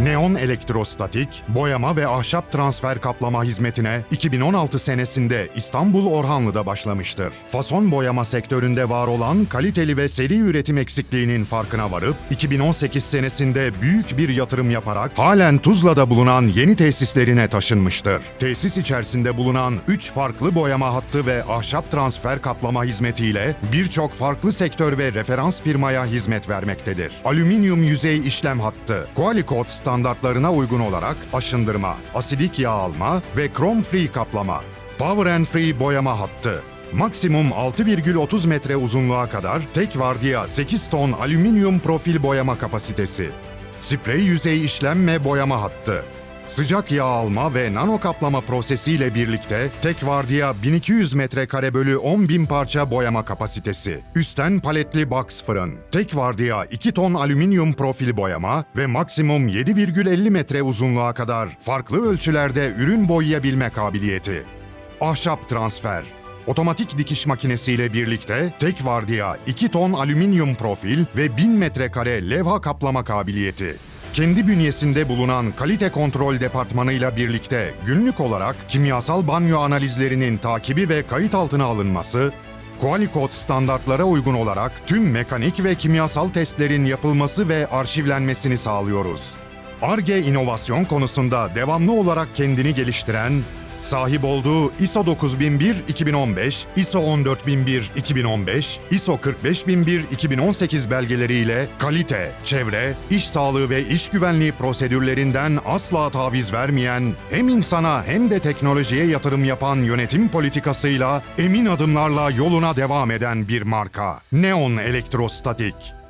Neon Elektrostatik, boyama ve ahşap transfer kaplama hizmetine 2016 senesinde İstanbul Orhanlı'da başlamıştır. Fason boyama sektöründe var olan kaliteli ve seri üretim eksikliğinin farkına varıp 2018 senesinde büyük bir yatırım yaparak halen Tuzla'da bulunan yeni tesislerine taşınmıştır. Tesis içerisinde bulunan 3 farklı boyama hattı ve ahşap transfer kaplama hizmetiyle birçok farklı sektör ve referans firmaya hizmet vermektedir. Alüminyum yüzey işlem hattı, Qualicode standartlarına uygun olarak aşındırma, asidik yağ alma ve krom free kaplama, Power and Free boyama hattı, Maksimum 6,30 metre uzunluğa kadar tek vardiya 8 ton alüminyum profil boyama kapasitesi. Sprey yüzey işlenme boyama hattı. Sıcak yağ alma ve nano kaplama prosesiyle birlikte tek vardiya 1200 metrekare bölü 10.000 parça boyama kapasitesi. Üstten paletli box fırın. Tek vardiya 2 ton alüminyum profil boyama ve maksimum 7,50 metre uzunluğa kadar farklı ölçülerde ürün boyayabilme kabiliyeti. Ahşap transfer. Otomatik dikiş makinesiyle birlikte tek vardiya 2 ton alüminyum profil ve 1000 metrekare levha kaplama kabiliyeti. Kendi bünyesinde bulunan kalite kontrol departmanıyla birlikte günlük olarak kimyasal banyo analizlerinin takibi ve kayıt altına alınması, Qualicode standartlara uygun olarak tüm mekanik ve kimyasal testlerin yapılması ve arşivlenmesini sağlıyoruz. ARGE inovasyon konusunda devamlı olarak kendini geliştiren, sahip olduğu ISO 9001-2015, ISO 14001-2015, ISO 45001-2018 belgeleriyle kalite, çevre, iş sağlığı ve iş güvenliği prosedürlerinden asla taviz vermeyen, hem insana hem de teknolojiye yatırım yapan yönetim politikasıyla emin adımlarla yoluna devam eden bir marka. Neon Elektrostatik.